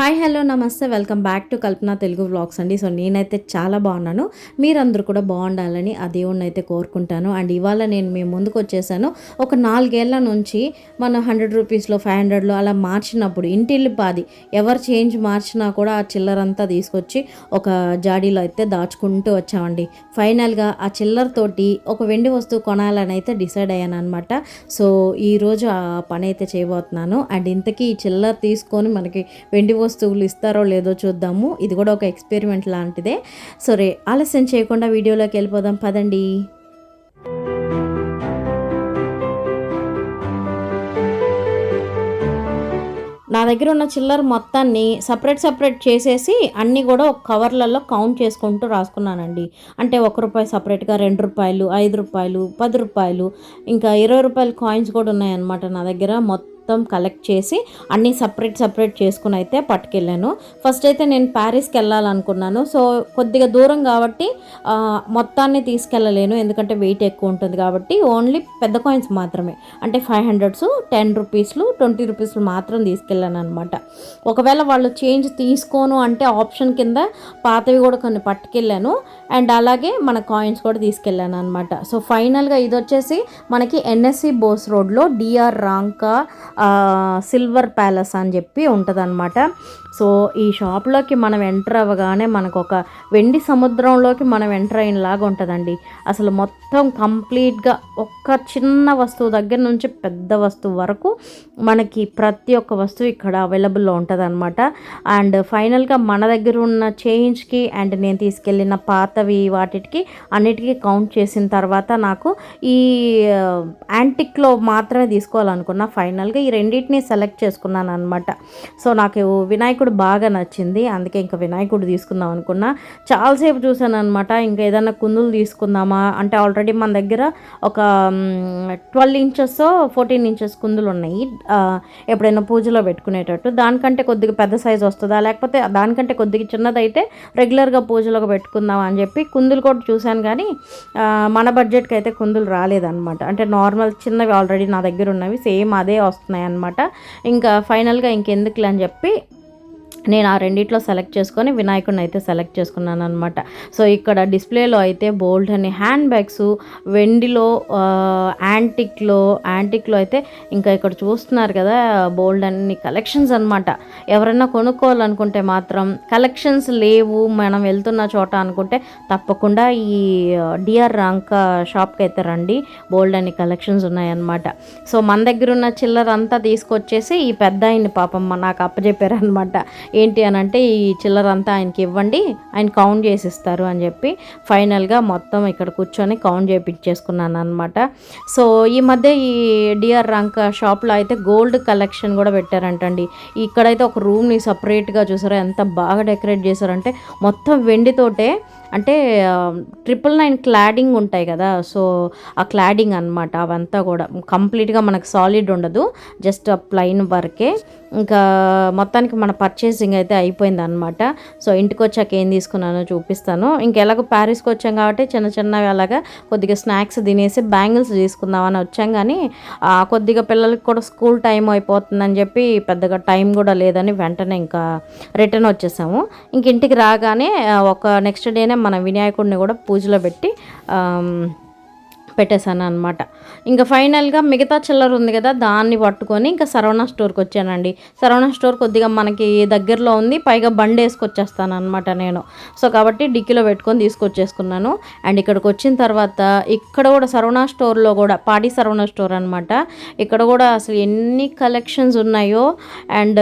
Hi hello namaste. Welcome back to Kalpana Telugu vlogs అండి. So నేనైతే చాలా బాగున్నాను. మీరందరూ కూడా బాగుండాలని ఆ దేవుణ్ణి అయితే కోరుకుంటాను. అండ్ ఇవాళ నేను మీ ముందుకు వచ్చేసాను. ఒక నాలుగేళ్ళ నుంచి మనం హండ్రెడ్ రూపీస్లో ఫైవ్ హండ్రెడ్లో అలా మార్చినప్పుడు ఇంటిల్లి పాది ఎవరు చేంజ్ మార్చినా కూడా ఆ చిల్లరంతా తీసుకొచ్చి ఒక జాడీలో అయితే దాచుకుంటూ వచ్చామండి. ఫైనల్గా ఆ చిల్లరతోటి ఒక వెండి వస్తువు కొనాలని అయితే డిసైడ్ అయ్యాను అనమాట సో ఈరోజు ఆ పని అయితే చేయబోతున్నాను. అండ్ ఇంతకీ ఈ చిల్లర తీసుకొని మనకి వెండి వస్తువులు ఇస్తారో లేదో చూద్దాము. ఇది కూడా ఒక ఎక్స్పెరిమెంట్ లాంటిదే. సరే ఆలస్యం చేయకుండా వీడియోలోకి వెళ్ళిపోదాం. పదండి. నా దగ్గర ఉన్న చిల్లర మొత్తాన్ని సపరేట్ సపరేట్ చేసేసి అన్నీ కూడా ఒక కవర్లలో కౌంట్ చేసుకుంటూ రాసుకున్నానండి. అంటే ఒక రూపాయి సపరేట్గా రెండు రూపాయలు ఐదు రూపాయలు పది రూపాయలు ఇంకా ఇరవై రూపాయల కాయిన్స్ కూడా ఉన్నాయన్నమాట నా దగ్గర. మొత్తం మొత్తం కలెక్ట్ చేసి అన్నీ సపరేట్ సపరేట్ చేసుకుని అయితే పట్టుకెళ్ళాను. ఫస్ట్ అయితే నేను ప్యారిస్కి వెళ్ళాలనుకున్నాను. సో కొద్దిగా దూరం కాబట్టి మొత్తాన్ని తీసుకెళ్ళలేను. ఎందుకంటే వెయిట్ ఎక్కువ ఉంటుంది కాబట్టి ఓన్లీ పెద్ద కాయిన్స్ మాత్రమే. అంటే ఫైవ్ హండ్రెడ్స్ టెన్ రూపీస్లు ట్వంటీ రూపీస్లు మాత్రం తీసుకెళ్ళాను అనమాట ఒకవేళ వాళ్ళు చేంజ్ తీసుకోను అంటే ఆప్షన్ కింద పాతవి కూడా కొన్ని పట్టుకెళ్ళాను. అండ్ అలాగే మన కాయిన్స్ కూడా తీసుకెళ్ళాను అనమాట సో ఫైనల్గా ఇది వచ్చేసి మనకి ఎన్ఎస్సి బోస్ రోడ్లో డిఆర్ రాంకా సిల్వర్ ప్యాలెస్ అని చెప్పి ఉంటుందన్నమాట. సో ఈ షాప్లోకి మనం ఎంటర్ అవ్వగానే మనకు ఒక వెండి సముద్రంలోకి మనం ఎంటర్ అయినలాగా ఉంటుందండి. అసలు మొత్తం కంప్లీట్గా ఒక్క చిన్న వస్తువు దగ్గర నుంచి పెద్ద వస్తువు వరకు మనకి ప్రతి ఒక్క వస్తువు ఇక్కడ అవైలబుల్లో ఉంటుంది అనమాట అండ్ ఫైనల్గా మన దగ్గర ఉన్న చేంజ్కి అండ్ నేను తీసుకెళ్ళిన పాతవి వాటికి అన్నిటికీ కౌంట్ చేసిన తర్వాత నాకు ఈ యాంటిక్లో మాత్రమే తీసుకోవాలనుకున్నా ఫైనల్గా ఈ రెండింటిని సెలెక్ట్ చేసుకున్నాను అనమాట సో నాకు వినాయకుడు బాగా నచ్చింది. అందుకే ఇంకా వినాయకుడు తీసుకుందాం అనుకున్నా. చాలాసేపు చూసాను అనమాట ఇంకా ఏదైనా కుందులు తీసుకుందామా? అంటే ఆల్రెడీ మన దగ్గర ఒక ట్వెల్వ్ ఇంచెస్ ఫోర్టీన్ ఇంచెస్ కుందులు ఉన్నాయి. ఎప్పుడైనా పూజలో పెట్టుకునేటట్టు. దానికంటే కొద్దిగా పెద్ద సైజ్ వస్తుందా? లేకపోతే దానికంటే కొద్దిగా చిన్నదైతే రెగ్యులర్గా పూజలోకి పెట్టుకుందాం అని చెప్పి కుందులు కూడా చూశాను కానీ మన బడ్జెట్కి అయితే కుందులు రాలేదన్నమాట. అంటే నార్మల్ చిన్నవి ఆల్రెడీ నా దగ్గర ఉన్నవి సేమ్ అదే వస్తున్నాయి అనమాట ఇంకా ఫైనల్గా ఇంకెందుకులే అని చెప్పి నేను ఆ రెండిట్లో సెలెక్ట్ చేసుకొని వినాయకుడిని అయితే సెలెక్ట్ చేసుకున్నాను అనమాట సో ఇక్కడ డిస్ప్లేలో అయితే బోల్డ్ అని హ్యాండ్ బ్యాగ్స్ వెండిలో యాంటిక్లో యాంటిక్లో అయితే ఇంకా ఇక్కడ చూస్తున్నారు కదా బోల్డ్ అన్ని కలెక్షన్స్ అనమాట ఎవరైనా కొనుక్కోవాలనుకుంటే మాత్రం కలెక్షన్స్ లేవు మనం వెళ్తున్న చోట అనుకుంటే తప్పకుండా ఈ డిఆర్ రంక షాప్కి అయితే రండి. బోల్డ్ అన్ని కలెక్షన్స్ ఉన్నాయన్నమాట. సో మన దగ్గర ఉన్న చిల్లర అంతా తీసుకొచ్చేసి ఈ పెద్ద ఆయన్ని పాపం నాకు అప్పచెప్పారనమాట ఏంటి అని అంటే ఈ చిల్లర అంతా ఆయనకి ఇవ్వండి ఆయన కౌంట్ చేసిస్తారు అని చెప్పి ఫైనల్గా మొత్తం ఇక్కడ కూర్చొని కౌంట్ చేయించేసుకున్నాను అనమాట సో ఈ మధ్య ఈ డిఆర్ రంక షాప్లో అయితే గోల్డ్ కలెక్షన్ కూడా పెట్టారంటండి. ఇక్కడైతే ఒక రూమ్ని సపరేట్గా చూసారో ఎంత బాగా డెకరేట్ చేశారంటే మొత్తం వెండితోటే అంటే ట్రిపుల్ నైన్ క్లాడింగ్ ఉంటాయి కదా సో ఆ క్లాడింగ్ అనమాట అవంతా కూడా. కంప్లీట్గా మనకు సాలిడ్ ఉండదు జస్ట్ ప్లైన్ వర్కే. ఇంకా మొత్తానికి మన పర్చేసింగ్ అయితే అయిపోయింది అనమాట సో ఇంటికి వచ్చాక ఏం తీసుకున్నానో చూపిస్తాను. ఇంకెలాగో ప్యారిస్కి వచ్చాం కాబట్టి చిన్న చిన్నవి అలాగా కొద్దిగా స్నాక్స్ తినేసి బ్యాంగిల్స్ తీసుకుందామని వచ్చాం కానీ ఆ, కొద్దిగా పిల్లలకి కూడా స్కూల్ టైం అయిపోతుందని చెప్పి పెద్దగా టైం కూడా లేదని వెంటనే ఇంకా రిటర్న్ వచ్చేసాము. ఇంక ఇంటికి రాగానే ఒక నెక్స్ట్ డేనే మన వినాయకుడిని కూడా పూజలో పెట్టి పెట్టేశాను అనమాట ఇంకా ఫైనల్గా మిగతా చిల్లర ఉంది కదా దాన్ని పట్టుకొని ఇంకా సరవణ స్టోర్కి వచ్చానండి. సరవణ స్టోర్ కొద్దిగా మనకి దగ్గరలో ఉంది పైగా బండి వేసుకొచ్చేస్తాను అనమాట నేను. సో కాబట్టి డిక్కీలో పెట్టుకొని తీసుకొచ్చేసుకున్నాను. అండ్ ఇక్కడికి వచ్చిన తర్వాత ఇక్కడ కూడా సరవణ స్టోర్లో కూడా పాడి సరవణ స్టోర్ అనమాట ఇక్కడ కూడా అసలు ఎన్ని కలెక్షన్స్ ఉన్నాయో అండ్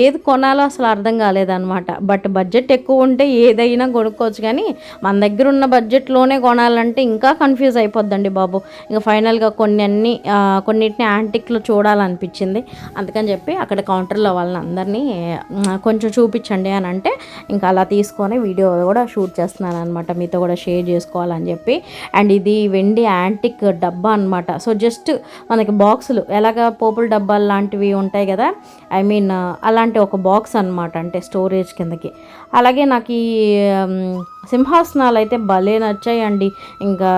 ఏది కొనాలో అసలు అర్థం కాలేదన్నమాట. బట్ బడ్జెట్ ఎక్కువ ఉంటే ఏదైనా కొనుక్కోవచ్చు కానీ మన దగ్గర ఉన్న బడ్జెట్లోనే కొనాలంటే ఇంకా కన్ఫ్యూజ్ అయిపోద్దండి బాబు. ఇంకా ఫైనల్గా కొన్ని అన్ని కొన్నిటిని యాంటిక్లో చూడాలనిపించింది. అందుకని చెప్పి అక్కడ కౌంటర్లో వాళ్ళని అందరినీ కొంచెం చూపించండి అని అంటే ఇంకా అలా తీసుకొని వీడియో కూడా షూట్ చేస్తున్నాను అనమాట మీతో కూడా షేర్ చేసుకోవాలని చెప్పి. అండ్ ఇది వెండి యాంటిక్ డబ్బా అనమాట సో జస్ట్ మనకి బాక్సులు ఎలాగ పోపుల డబ్బాలు లాంటివి ఉంటాయి కదా? ఐ మీన్ అలాంటి ఒక బాక్స్ అనమాట అంటే స్టోరేజ్ కిందకి. అలాగే నాకు ఈ సింహాసనాలు అయితే భలే నచ్చాయండి. ఇంకా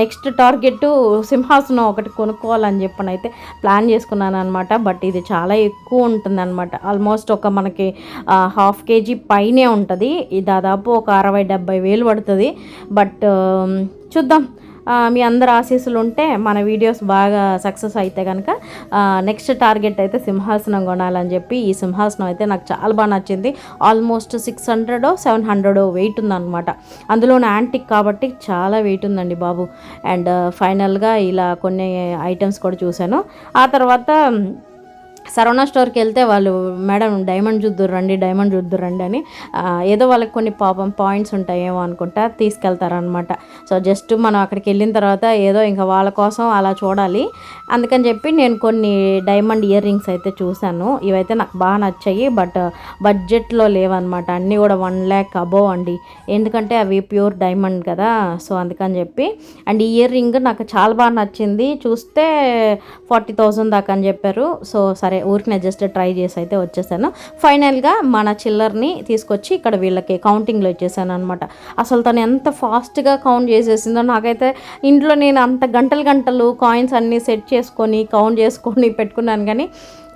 నెక్స్ట్ టార్గెట్ సింహాసనం ఒకటి కొనుక్కోవాలని చెప్పని అయితే ప్లాన్ చేసుకున్నాను అనమాట బట్ ఇది చాలా ఎక్కువ ఉంటుంది అనమాట ఆల్మోస్ట్ ఒక మనకి హాఫ్ కేజీ పైనే ఉంటుంది. దాదాపు ఒక అరవై డెబ్బై వేలు పడుతుంది. బట్ చూద్దాం. మీ అందరు ఆశీస్సులు ఉంటే మన వీడియోస్ బాగా సక్సెస్ అయితే కనుక నెక్స్ట్ టార్గెట్ అయితే సింహాసనం కొనాలని చెప్పి ఈ సింహాసనం అయితే నాకు చాలా బాగా నచ్చింది. Almost six hundred seven hundred weight ఉందన్నమాట. అందులో యాంటిక్ కాబట్టి చాలా వెయిట్ ఉందండి బాబు. అండ్ ఫైనల్గా ఇలా కొన్ని ఐటమ్స్ కూడా చూశాను. ఆ తర్వాత సరవణ స్టోర్కి వెళ్తే వాళ్ళు మేడం డైమండ్ చూద్దురు రండి డైమండ్ చూద్దురు రండి అని ఏదో వాళ్ళకి కొన్ని పాపం పాయింట్స్ ఉంటాయేమో అనుకుంటా తీసుకెళ్తారనమాట సో జస్ట్ మనం అక్కడికి వెళ్ళిన తర్వాత ఏదో ఇంకా వాళ్ళ కోసం అలా చూడాలి. అందుకని చెప్పి నేను కొన్ని డైమండ్ ఇయర్ రింగ్స్ అయితే చూశాను. ఇవైతే నాకు బాగా నచ్చాయి. బట్ బడ్జెట్లో లేవన్నమాట. అన్నీ కూడా వన్ ల్యాక్ అబోవ్ అండి. ఎందుకంటే అవి ప్యూర్ డైమండ్ కదా. సో అందుకని చెప్పి. అండ్ ఇయర్ రింగ్ నాకు చాలా బాగా నచ్చింది. చూస్తే ఫార్టీ థౌజండ్ దాకా అని చెప్పారు. సో సరే ఊరికి నేను జస్ట్ ట్రై చేసి అయితే వచ్చేసాను. ఫైనల్గా మన చిల్లర్ని తీసుకొచ్చి ఇక్కడ వీళ్ళకి కౌంటింగ్లో ఇచ్చేసాను అనమాట అసలు తను ఎంత ఫాస్ట్గా కౌంట్ చేసేసిందో నాకైతే ఇంట్లో నేను అంత గంటలు గంటలు కాయిన్స్ అన్నీ సెట్ చేసుకొని కౌంట్ చేసుకొని పెట్టుకున్నాను. కానీ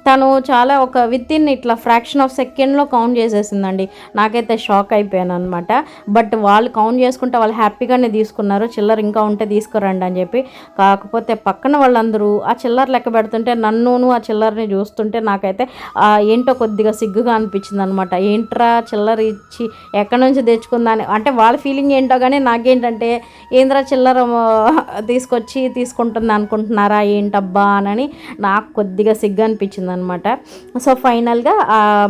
తను చాలా ఒక విత్ ఇన్ ఇట్లా ఫ్రాక్షన్ ఆఫ్ సెకండ్లో కౌంట్ చేసేసిందండి. నాకైతే షాక్ అయిపోయాను అనమాట బట్ వాళ్ళు కౌంట్ చేసుకుంటే వాళ్ళు హ్యాపీగానే తీసుకున్నారు. చిల్లర ఇంకా ఉంటే తీసుకురండి అని చెప్పి. కాకపోతే పక్కన వాళ్ళందరూ ఆ చిల్లర లెక్క పెడుతుంటే నన్నును ఆ చిల్లరని చూస్తుంటే నాకైతే ఏంటో కొద్దిగా సిగ్గుగా అనిపించింది అనమాట ఏంట్రా చిల్లర ఇచ్చి ఎక్కడి నుంచి తెచ్చుకుందని? అంటే వాళ్ళ ఫీలింగ్ ఏంటో కానీ నాకేంటంటే ఏంద్రా చిల్లర తీసుకొచ్చి తీసుకుంటుంది అనుకుంటున్నారా? ఏంటబ్బా? అని నాకు కొద్దిగా సిగ్గు అనిపించింది. అనమాట సో ఫైనల్గా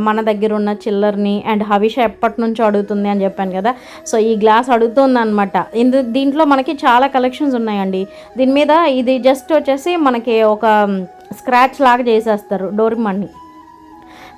మన దగ్గర ఉన్న చిల్లర్ని అండ్ హవిష ఎప్పటి నుంచో అడుగుతుంది అని చెప్పాను కదా. సో ఈ గ్లాస్ అడుగుతుంది అనమాట ఇందు దీంట్లో మనకి చాలా కలెక్షన్స్ ఉన్నాయండి. దీని మీద ఇది జస్ట్ వచ్చేసి మనకి ఒక స్క్రాచ్ లాగా చేసేస్తారు డోరిమన్ని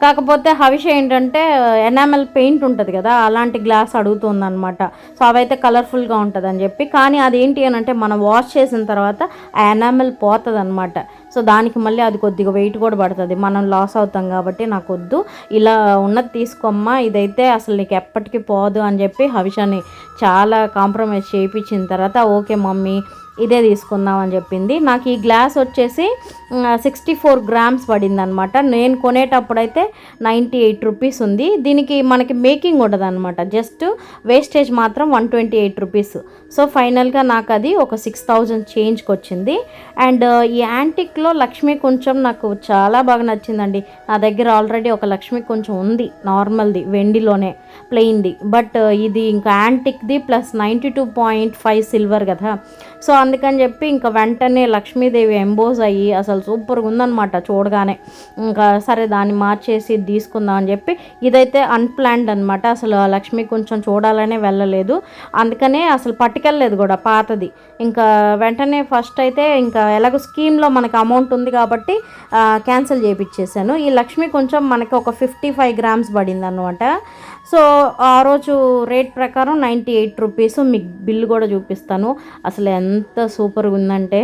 కాకపోతే హవిష ఏంటంటే ఎనామెల్ పెయింట్ ఉంటుంది కదా అలాంటి గ్లాస్ అడుగుతుంది అనమాట సో అవైతే కలర్ఫుల్గా ఉంటుంది అని చెప్పి కానీ అదేంటి అని అంటే మనం వాష్ చేసిన తర్వాత ఆ ఎనామెల్ పోతుంది అనమాట సో దానికి మళ్ళీ అది కొద్దిగా వెయిట్ కూడా పడుతుంది. మనం లాస్ అవుతాం కాబట్టి నాకు వద్దు ఇలా ఉన్నది తీసుకోమ్మా ఇదైతే అసలు నీకు ఎప్పటికీ పోదు అని చెప్పి హవిషాని చాలా కాంప్రమైజ్ చేయించిన తర్వాత ఓకే మమ్మీ ఇదే తీసుకుందాం అని చెప్పింది. నాకు ఈ గ్లాస్ వచ్చేసి సిక్స్టీ ఫోర్ గ్రామ్స్ పడింది అనమాట నేను కొనేటప్పుడైతే నైంటీ ఎయిట్ రూపీస్ ఉంది. దీనికి మనకి మేకింగ్ ఉండదు అనమాట జస్ట్ వేస్టేజ్ మాత్రం one twenty eight rupees so ఫైనల్గా నాకు అది ఒక సిక్స్ థౌజండ్ చేంజ్కి వచ్చింది అండ్ ఈ యాంటిక్లో లక్ష్మి కొంచెం నాకు చాలా బాగా నచ్చిందండి. నా దగ్గర ఆల్రెడీ ఒక లక్ష్మి కొంచెం ఉంది నార్మల్ది వెండిలోనే ప్లెయిన్ది బట్ ఇది ఇంకా యాంటిక్ది plus ninety two point five silver కదా. సో అందుకని చెప్పి ఇంకా వెంటనే లక్ష్మీదేవి ఎంబోజ్ అయ్యి అసలు సూపర్గా ఉందన్నమాట చూడగానే. ఇంకా సరే దాన్ని మార్చేసి ఇది తీసుకుందాం అని చెప్పి ఇదైతే అన్ప్లాన్డ్ అనమాట అసలు ఆ లక్ష్మి కొంచెం చూడాలనే వెళ్ళలేదు. అందుకనే అసలు పట్టుకెళ్ళలేదు కూడా పాతది. ఇంకా వెంటనే ఫస్ట్ అయితే ఇంకా ఎలాగో స్కీమ్లో మనకు అమౌంట్ ఉంది కాబట్టి క్యాన్సిల్ చేయించేసాను ఈ లక్ష్మి కొంచెం మనకి ఒక ఫిఫ్టీ ఫైవ్ గ్రామ్స్ పడింది అనమాట సో ఆ రోజు రేట్ ప్రకారం నైంటీ ఎయిట్ రూపీస్ మీకు బిల్లు కూడా చూపిస్తాను. అసలు ఎంత సూపర్గా ఉందంటే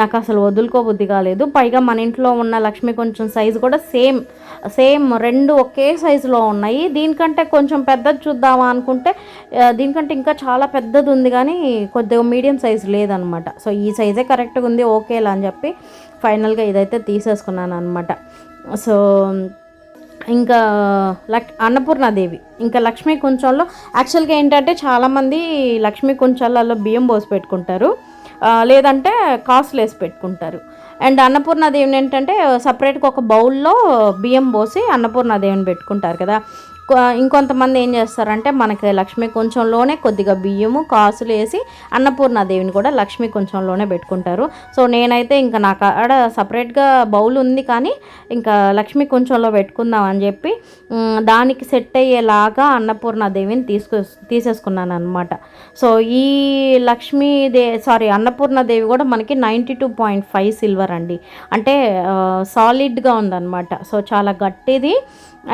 నాకు అసలు వదులుకోబుద్ధి కాలేదు. పైగా మన ఇంట్లో ఉన్న లక్ష్మి కొంచెం సైజు కూడా సేమ్ సేమ్ రెండు ఒకే సైజులో ఉన్నాయి. దీనికంటే కొంచెం పెద్దది చూద్దామా అనుకుంటే దీనికంటే ఇంకా చాలా పెద్దది ఉంది కానీ కొద్దిగా మీడియం సైజు లేదనమాట. సో ఈ సైజే కరెక్ట్గా ఉంది ఓకేలా అని చెప్పి ఫైనల్గా ఇదైతే తీసేసుకున్నాను అనమాట సో ఇంకా లక్ అన్నపూర్ణాదేవి ఇంకా లక్ష్మీ కుంచంలో యాక్చువల్గా ఏంటంటే చాలామంది లక్ష్మీ కుంచాలలో బియ్యం పోసి పెట్టుకుంటారు. లేదంటే కాసులు వేసి పెట్టుకుంటారు. అండ్ అన్నపూర్ణాదేవిని ఏంటంటే సపరేట్గా ఒక బౌల్లో బియ్యం పోసి అన్నపూర్ణాదేవిని పెట్టుకుంటారు కదా. ఇంకొంతమంది ఏం చేస్తారంటే మనకి లక్ష్మీ కొంచెంలోనే కొద్దిగా బియ్యము కాసులు వేసి అన్నపూర్ణాదేవిని కూడా లక్ష్మీ కొంచెంలోనే పెట్టుకుంటారు. సో నేనైతే ఇంకా నాకు ఆడ సపరేట్గా బౌల్ ఉంది కానీ ఇంకా లక్ష్మీ కొంచెంలో పెట్టుకుందాం అని చెప్పి దానికి సెట్ అయ్యేలాగా అన్నపూర్ణాదేవిని తీసుకు తీసేసుకున్నాను అనమాట సో ఈ లక్ష్మీదే సారీ అన్నపూర్ణాదేవి కూడా మనకి ninety two point five silver అండి. అంటే సాలిడ్గా ఉందన్నమాట. సో చాలా గట్టిది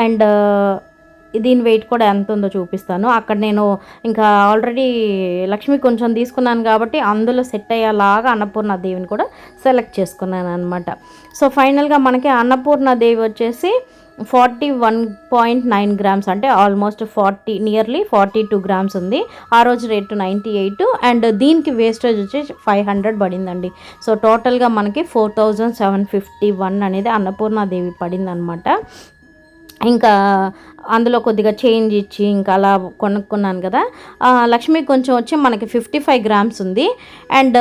అండ్ దీని వెయిట్ కూడా ఎంత ఉందో చూపిస్తాను. అక్కడ నేను ఇంకా ఆల్రెడీ లక్ష్మి కొంచెం తీసుకున్నాను కాబట్టి అందులో సెట్ అయ్యేలాగా అన్నపూర్ణ దేవిని కూడా సెలెక్ట్ చేసుకున్నాను అనమాట సో ఫైనల్గా మనకి అన్నపూర్ణ దేవి వచ్చేసి forty one point nine grams అంటే almost forty nearly forty two grams ఉంది. ఆ రోజు రేటు నైంటీ ఎయిట్ అండ్ దీనికి వేస్టేజ్ వచ్చి ఫైవ్ హండ్రెడ్ పడిందండి. సో టోటల్గా మనకి four thousand seven fifty one అనేది అన్నపూర్ణాదేవి పడిందనమాట ఇంకా అందులో కొద్దిగా చేంజ్ ఇచ్చి ఇంకా అలా కొనుక్కున్నాను కదా. లక్ష్మి కొంచెం వచ్చి మనకి ఫిఫ్టీ ఫైవ్ గ్రామ్స్ ఉంది. అండ్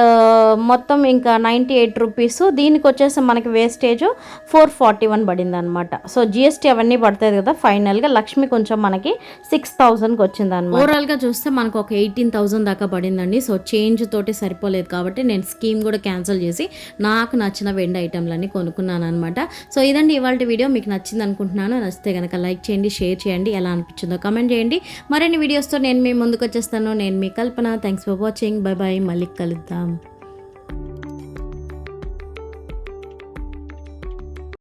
మొత్తం ఇంకా నైంటీ ఎయిట్ రూపీస్. దీనికి వచ్చేసి మనకి వేస్టేజ్ ఫోర్ ఫార్టీ వన్ పడింది అనమాట సో జిఎస్టీ అవన్నీ పడుతుంది కదా ఫైనల్గా. లక్ష్మి కొంచెం మనకి సిక్స్ థౌజండ్కి వచ్చింది అనమాట ఓవరాల్గా చూస్తే మనకు ఒక ఎయిటీన్ థౌసండ్ దాకా పడిందండి. సో చేంజ్ తోటి సరిపోలేదు కాబట్టి నేను స్కీమ్ కూడా క్యాన్సిల్ చేసి నాకు నచ్చిన వెండి ఐటెంలన్నీ కొనుక్కున్నాను అనమాట సో ఇదండి ఇవాళ వీడియో. మీకు నచ్చింది అనుకుంటున్నాను నచ్చితే కనుక లైక్ చేయండి షేర్ చేయండి ఎలా అనిపించిందో కమెంట్ చేయండి. మరిన్ని వీడియోస్తో నేను మీ ముందుకు వచ్చేస్తాను. నేను మీ Kalpana. Thanks for watching bye bye మళ్ళీ కలుద్దాం.